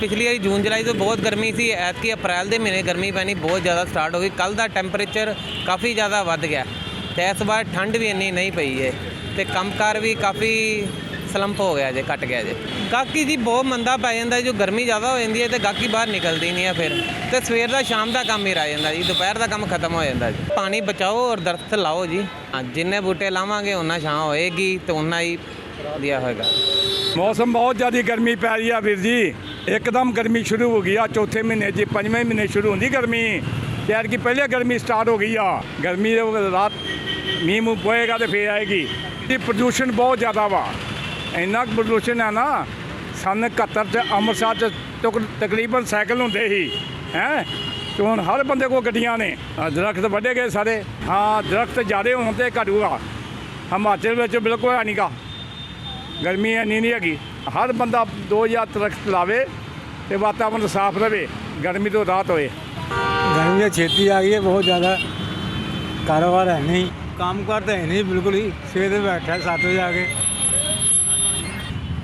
ਪਿਛਲੀ ਵਾਰੀ ਜੂਨ, ਜੁਲਾਈ ਤੋਂ ਬਹੁਤ ਗਰਮੀ ਸੀ, ਐਤਕੀ ਅਪ੍ਰੈਲ ਦੇ ਮਹੀਨੇ ਗਰਮੀ ਪੈਣੀ ਬਹੁਤ ਜ਼ਿਆਦਾ ਸਟਾਰਟ ਹੋ ਗਈ। ਕੱਲ ਦਾ ਟੈਂਪਰੇਚਰ ਕਾਫੀ ਜ਼ਿਆਦਾ ਵੱਧ ਗਿਆ। ਤੇ ਇਸ ਵਾਰ ਠੰਡ ਵੀ ਇੰਨੀ ਨਹੀਂ ਪਈ ਹੈ ਤੇ ਕੰਮਕਾਰ ਵੀ ਕਾਫੀ ਸਲੰਪ ਹੋ ਗਿਆ ਜੇ, ਘਟ ਗਿਆ ਜੇ। ਗਾਹਕੀ ਜੀ ਬਹੁਤ ਮੰਦਾ ਪੈ ਜਾਂਦਾ ਜੋ ਗਰਮੀ ਜ਼ਿਆਦਾ ਹੋ ਜਾਂਦੀ ਹੈ ਤੇ ਗਾਹਕੀ ਬਾਹਰ ਨਿਕਲਦੀ ਨਹੀਂ ਹੈ ਫਿਰ। ਤੇ ਸਵੇਰ ਦਾ ਸ਼ਾਮ ਦਾ ਕੰਮ ਹੀ ਰਹਿ ਜਾਂਦਾ ਜੀ, ਦੁਪਹਿਰ ਦਾ ਕੰਮ ਖਤਮ ਹੋ ਜਾਂਦਾ ਜੀ। ਪਾਣੀ ਬਚਾਓ ਔਰ ਦਰਖਤ ਲਾਓ ਜੀ। ਹਾਂ, ਜਿੰਨੇ ਬੂਟੇ ਲਾਵਾਂਗੇ ਉਹਨਾਂ ਛਾਂ ਹੋਏਗੀ ਤੇ ਉਹਨਾਂ ਹੀ ਵਧੀਆ ਹੋਏਗਾ। ਮੌਸਮ ਬਹੁਤ ਜ਼ਿਆਦਾ ਗਰਮੀ ਪੈ ਰਹੀ ਆ ਵੀਰ ਜੀ। ਇੱਕਦਮ ਗਰਮੀ ਸ਼ੁਰੂ ਹੋ ਗਈ ਆ, ਚੌਥੇ ਮਹੀਨੇ 'ਚ ਪੰਜਵੇਂ ਮਹੀਨੇ ਸ਼ੁਰੂ ਹੁੰਦੀ ਗਰਮੀ। ਯਾਰ ਕਿ ਪਹਿਲੇ ਗਰਮੀ ਸਟਾਰਟ ਹੋ ਗਈ ਆ। ਗਰਮੀ ਦੇ ਰਾਤ ਮੀਂਹ ਮੂੰਹ ਪਏਗਾ ਤੇ ਫੇਰ ਆਏਗੀ। ਇਹ ਪ੍ਰਦੂਸ਼ਣ ਬਹੁਤ ਜ਼ਿਆਦਾ ਵਾ। ਇੰਨਾ ਕੁ ਪ੍ਰਦੂਸ਼ਣ ਆ ਨਾ, ਸਨ 71 ਚ ਅੰਮ੍ਰਿਤਸਰ ਚ ਤਕ- ਤਕਰੀਬਨ ਸਾਈਕਲ ਹੁੰਦੇ ਸੀ, ਹੈ? ਤੇ ਹੁਣ ਹਰ ਬੰਦੇ ਕੋਲ ਗੱਡੀਆਂ ਨੇ। ਆਹ ਦਰਖਤ ਵੱਢੇ ਗਏ ਸਾਰੇ। ਹਾਂ, ਦਰਖਤ ਜ਼ਿਆਦੇ ਹੋਣ ਤੇ ਘਟੂਗਾ। ਹਿਮਾਚਲ ਵਿੱਚ ਬਿਲਕੁਲ ਹੈ ਨਹੀਂਗਾ ਗਰਮੀ ਇੰਨੀ ਨਹੀਂ ਹੈਗੀ। ਹਰ ਬੰਦਾ ਦੋ ਜਾਂ ਦਰਖਤ ਲਾਵੇ ਤੇ ਵਾਤਾਵਰਨ ਸਾਫ਼ ਰਹੇ ਗਰਮੀ ਤੋਂ ਰਾਹਤ ਹੋਏ। ਗਰਮੀ ਦੀ ਛੇਤੀ ਆ ਗਈ ਹੈ ਬਹੁਤ ਜ਼ਿਆਦਾ ਕਾਰੋਬਾਰ ਹੈ ਨਹੀਂ। ਕੰਮ ਕਰਦਾ ਹੈ ਨਹੀਂ ਬਿਲਕੁਲ ਹੀ। ਸਵੇਰੇ ਬੈਠਾ 7 ਵਜੇ ਆ ਕੇ।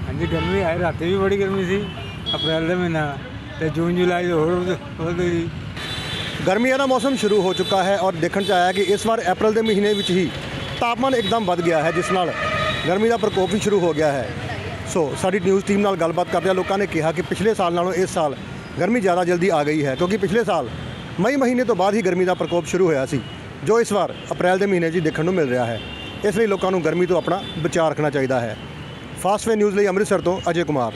ਹਾਂਜੀ ਗਰਮੀ ਆਈ ਰਾਤੀ ਵੀ ਬੜੀ ਗਰਮੀ ਸੀ ਅਪ੍ਰੈਲ ਦੇ ਮਹੀਨਾ। ਤੇ ਜੂਨ ਜੁਲਾਈ ਦੇ ਹੋਰ ਹੋਰ ਗਈ ਗਰਮੀਆਂ ਦਾ ਮੌਸਮ ਸ਼ੁਰੂ ਹੋ ਚੁੱਕਾ ਹੈ ਔਰ ਦੇਖਣ ਚ ਆਇਆ ਕਿ ਇਸ ਵਾਰ ਅਪ੍ਰੈਲ ਦੇ ਮਹੀਨੇ ਵਿੱਚ ਹੀ ਤਾਪਮਾਨ ਇੱਕਦਮ ਵੱਧ ਗਿਆ ਹੈ ਜਿਸ ਨਾਲ ਗਰਮੀ ਦਾ ਪ੍ਰਕੋਪ ਵੀ ਸ਼ੁਰੂ ਹੋ ਗਿਆ ਹੈ। ਸੋ ਸਾਡੀ ਨਿਊਜ਼ ਟੀਮ ਨਾਲ ਗੱਲਬਾਤ ਕਰਦਿਆਂ ਲੋਕਾਂ ਨੇ ਕਿਹਾ ਕਿ ਪਿਛਲੇ ਸਾਲ ਨਾਲੋਂ ਇਸ ਸਾਲ ਗਰਮੀ ਜ਼ਿਆਦਾ ਜਲਦੀ ਆ ਗਈ ਹੈ, ਕਿਉਂਕਿ ਪਿਛਲੇ ਸਾਲ ਮਈ ਮਹੀਨੇ ਤੋਂ ਬਾਅਦ ਹੀ ਗਰਮੀ ਦਾ ਪ੍ਰਕੋਪ ਸ਼ੁਰੂ ਹੋਇਆ ਸੀ, ਜੋ ਇਸ ਵਾਰ ਅਪ੍ਰੈਲ ਦੇ ਮਹੀਨੇ 'ਚ ਹੀ ਦੇਖਣ ਨੂੰ ਮਿਲ ਰਿਹਾ ਹੈ। ਇਸ ਲਈ ਲੋਕਾਂ ਨੂੰ ਗਰਮੀ ਤੋਂ ਆਪਣਾ ਬਚਾਅ ਰੱਖਣਾ ਚਾਹੀਦਾ ਹੈ। ਫਾਸਟਵੇ ਨਿਊਜ਼ ਲਈ ਅੰਮ੍ਰਿਤਸਰ ਤੋਂ ਅਜੇ ਕੁਮਾਰ।